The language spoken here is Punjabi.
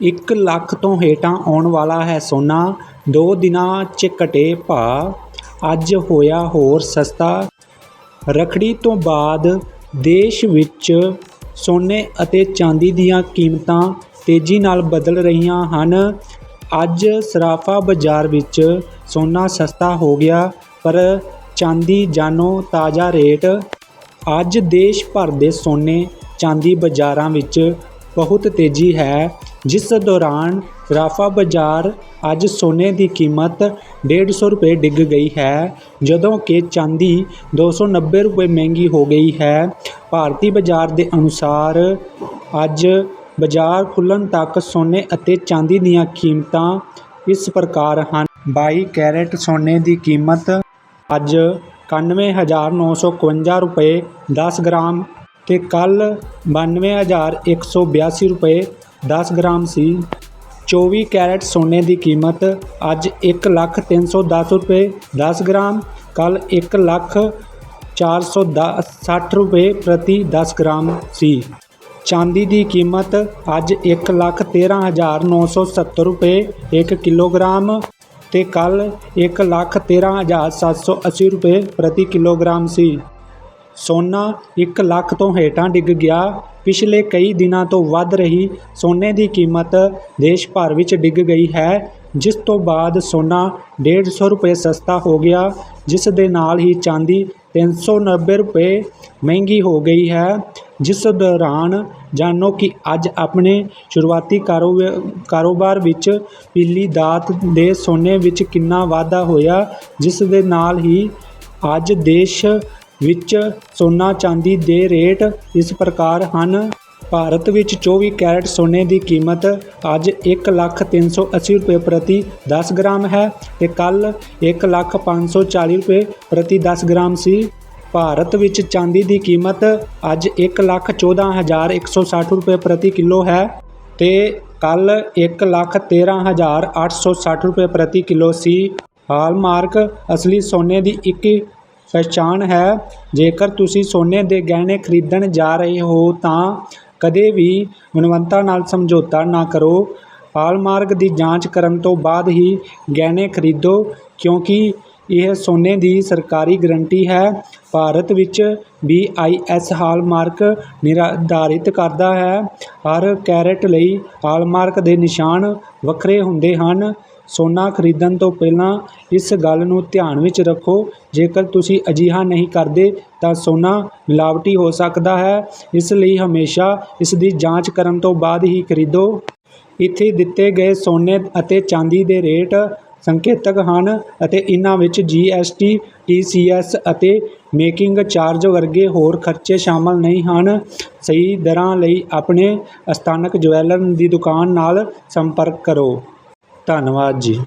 ਇੱਕ ਲੱਖ ਤੋਂ ਹੇਠਾਂ ਆਉਣ ਵਾਲਾ ਹੈ ਸੋਨਾ। ਦੋ ਦਿਨਾਂ 'ਚ ਘਟੇ ਭਾਅ। ਅੱਜ ਹੋਇਆ ਹੋਰ ਸਸਤਾ। ਰੱਖੜੀ ਤੋਂ ਬਾਅਦ ਦੇਸ਼ ਵਿੱਚ ਸੋਨੇ ਅਤੇ ਚਾਂਦੀ ਦੀਆਂ ਕੀਮਤਾਂ ਤੇਜ਼ੀ ਨਾਲ ਬਦਲ ਰਹੀਆਂ ਹਨ। ਅੱਜ ਸਰਾਫਾ ਬਾਜ਼ਾਰ ਵਿੱਚ ਸੋਨਾ ਸਸਤਾ ਹੋ ਗਿਆ, ਪਰ ਚਾਂਦੀ ਜਾਨੋ ਤਾਜ਼ਾ ਰੇਟ। ਅੱਜ ਦੇਸ਼ ਭਰ ਦੇ ਸੋਨੇ ਚਾਂਦੀ ਬਾਜ਼ਾਰਾਂ ਵਿੱਚ ਬਹੁਤ ਤੇਜ਼ੀ ਹੈ। ਜਿਸ ਦੌਰਾਨ ਰਾਫਾ ਬਾਜ਼ਾਰ ਅੱਜ ਸੋਨੇ ਦੀ ਕੀਮਤ 150 ਰੁਪਏ ਡਿੱਗ ਗਈ ਹੈ, ਜਦੋਂ ਕਿ ਚਾਂਦੀ 290 ਰੁਪਏ ਮਹਿੰਗੀ ਹੋ ਗਈ ਹੈ। ਭਾਰਤੀ ਬਾਜ਼ਾਰ ਦੇ ਅਨੁਸਾਰ ਅੱਜ ਬਾਜ਼ਾਰ ਖੁੱਲ੍ਹਣ ਤੱਕ ਸੋਨੇ ਅਤੇ ਚਾਂਦੀ ਦੀਆਂ ਕੀਮਤਾਂ ਇਸ ਪ੍ਰਕਾਰ ਹਨ। 22 ਕੈਰਟ ਸੋਨੇ ਦੀ ਕੀਮਤ ਅੱਜ ਇਕਾਨਵੇਂ ਹਜ਼ਾਰ ਨੌ ਸੌ ਇਕਵੰਜਾ ਰੁਪਏ, ਦਸ ਗ੍ਰਾਮ ਅਤੇ ਕੱਲ੍ਹ ਬਾਨਵੇਂ ਹਜ਼ਾਰ ਇੱਕ ਸੌ ਬਿਆਸੀ ਰੁਪਏ ਦਸ ਗ੍ਰਾਮ ਸੀ। ਚੌਵੀ ਕੈਰਟ ਸੋਨੇ ਦੀ ਕੀਮਤ ਅੱਜ ਇੱਕ ਲੱਖ ਤਿੰਨ ਸੌ ਦਸ ਰੁਪਏ। ਦਸ ਗ੍ਰਾਮ, ਕੱਲ੍ਹ ਇੱਕ ਲੱਖ ਚਾਰ ਸੌ ਦਸ ਸੱਠ ਰੁਪਏ ਪ੍ਰਤੀ ਦਸ ਗ੍ਰਾਮ ਸੀ। ਚਾਂਦੀ ਦੀ ਕੀਮਤ ਅੱਜ ਇੱਕ ਲੱਖ ਤੇਰ੍ਹਾਂ ਹਜ਼ਾਰ ਨੌ ਸੌ ਸੱਤਰ ਰੁਪਏ, ਇੱਕ ਕਿਲੋਗ੍ਰਾਮ ਅਤੇ ਕੱਲ੍ਹ ਇੱਕ ਲੱਖ ਤੇਰ੍ਹਾਂ ਹਜ਼ਾਰ ਸੱਤ ਸੌ ਅੱਸੀ ਰੁਪਏ ਪ੍ਰਤੀ ਕਿਲੋਗ੍ਰਾਮ ਸੀ। ਸੋਨਾ ਇੱਕ ਲੱਖ ਤੋਂ ਹੇਠਾਂ ਡਿੱਗ ਗਿਆ। ਪਿਛਲੇ ਕਈ ਦਿਨਾਂ ਤੋਂ ਵੱਧ ਰਹੀ ਸੋਨੇ ਦੀ ਕੀਮਤ ਦੇਸ਼ ਭਰ ਵਿੱਚ ਡਿੱਗ ਗਈ ਹੈ, ਜਿਸ ਤੋਂ ਬਾਅਦ ਸੋਨਾ 150 ਰੁਪਏ ਸਸਤਾ ਹੋ ਗਿਆ, ਜਿਸ ਦੇ ਨਾਲ ਹੀ ਚਾਂਦੀ 390 ਰੁਪਏ ਮਹਿੰਗੀ ਹੋ ਗਈ ਹੈ। ਜਿਸ ਦੌਰਾਨ ਜਾਣੋ ਕਿ ਅੱਜ ਆਪਣੇ ਸ਼ੁਰੂਆਤੀ ਕਾਰੋਬਾ, ਕਾਰੋਬਾਰ ਵਿੱਚ ਪੀਲੀ ਦਾਤ ਦੇ ਸੋਨੇ ਵਿੱਚ ਕਿੰਨਾ ਵਾਧਾ ਹੋਇਆ, ਜਿਸ ਦੇ ਨਾਲ ਹੀ ਅੱਜ ਦੇਸ਼ ਵਿੱਚ ਸੋਨਾ ਚਾਂਦੀ ਦੇ ਰੇਟ ਇਸ ਪ੍ਰਕਾਰ ਹਨ। ਭਾਰਤ ਵਿੱਚ 24 ਕੈਰਟ ਸੋਨੇ ਦੀ ਕੀਮਤ ਅੱਜ 1380 ਰੁਪਏ ਪ੍ਰਤੀ 10 ਗ੍ਰਾਮ ਹੈ ਤੇ ਕੱਲ 1540 ਰੁਪਏ ਪ੍ਰਤੀ 10 ਗ੍ਰਾਮ ਸੀ। ਭਾਰਤ ਵਿੱਚ ਚਾਂਦੀ ਦੀ ਕੀਮਤ ਅੱਜ 114160 ਰੁਪਏ ਪ੍ਰਤੀ ਕਿਲੋ ਹੈ ਤੇ ਕੱਲ 113860 ਰੁਪਏ ਪ੍ਰਤੀ ਕਿਲੋ ਸੀ। ਹਾਲਮਾਰਕ ਅਸਲੀ ਸੋਨੇ ਦੀ 1 ਪਛਾਣ ਹੈ। ਜੇਕਰ ਤੁਸੀਂ ਸੋਨੇ ਦੇ ਗਹਿਣੇ ਖਰੀਦਣ ਜਾ ਰਹੇ ਹੋ ਤਾਂ ਕਦੇ ਵੀ ਗੁਣਵੰਤਾ ਨਾਲ ਸਮਝੌਤਾ ਨਾ ਕਰੋ। ਹਾਲਮਾਰਕ ਦੀ ਜਾਂਚ ਕਰਨ ਤੋਂ ਬਾਅਦ ਹੀ ਗਹਿਣੇ ਖਰੀਦੋ, ਕਿਉਂਕਿ ਇਹ ਸੋਨੇ ਦੀ ਸਰਕਾਰੀ ਗਰੰਟੀ ਹੈ। ਭਾਰਤ ਵਿੱਚ ਵੀ ਆਈ ਐਸ ਹਾਲਮਾਰਕ ਨਿਰਧਾਰਿਤ ਕਰਦਾ ਹੈ। ਹਰ ਕੈਰਟ ਲਈ ਹਾਲਮਾਰਕ ਦੇ ਨਿਸ਼ਾਨ ਵੱਖਰੇ ਹੁੰਦੇ ਹਨ। ਸੋਨਾ ਖਰੀਦਣ ਤੋਂ ਪਹਿਲਾਂ ਇਸ ਗੱਲ ਨੂੰ ਧਿਆਨ ਵਿੱਚ ਰੱਖੋ। ਜੇਕਰ ਤੁਸੀਂ ਅਜਿਹਾ ਨਹੀਂ ਕਰਦੇ, ਤਾਂ ਸੋਨਾ ਮਿਲਾਵਟੀ ਹੋ ਸਕਦਾ ਹੈ। ਇਸ ਲਈ ਹਮੇਸ਼ਾ ਇਸ ਦੀ ਜਾਂਚ ਕਰਨ ਤੋਂ ਬਾਅਦ ਹੀ ਖਰੀਦੋ। ਇੱਥੇ ਦਿੱਤੇ ਗਏ ਸੋਨੇ ਅਤੇ ਚਾਂਦੀ ਦੇ ਰੇਟ ਸੰਕੇਤਕ ਹਨ ਅਤੇ ਇਹਨਾਂ ਵਿੱਚ ਜੀਐਸਟੀ ਟੀਸੀਐਸ ਅਤੇ ਮੇਕਿੰਗ ਚਾਰਜ ਵਰਗੇ ਹੋਰ ਖਰਚੇ ਸ਼ਾਮਲ ਨਹੀਂ ਹਨ। ਸਹੀ ਦਰਾਂ ਲਈ ਆਪਣੇ ਸਥਾਨਕ ਜਵੈਲਰ ਦੀ ਦੁਕਾਨ ਨਾਲ ਸੰਪਰਕ ਕਰੋ। ਧੰਨਵਾਦ ਜੀ।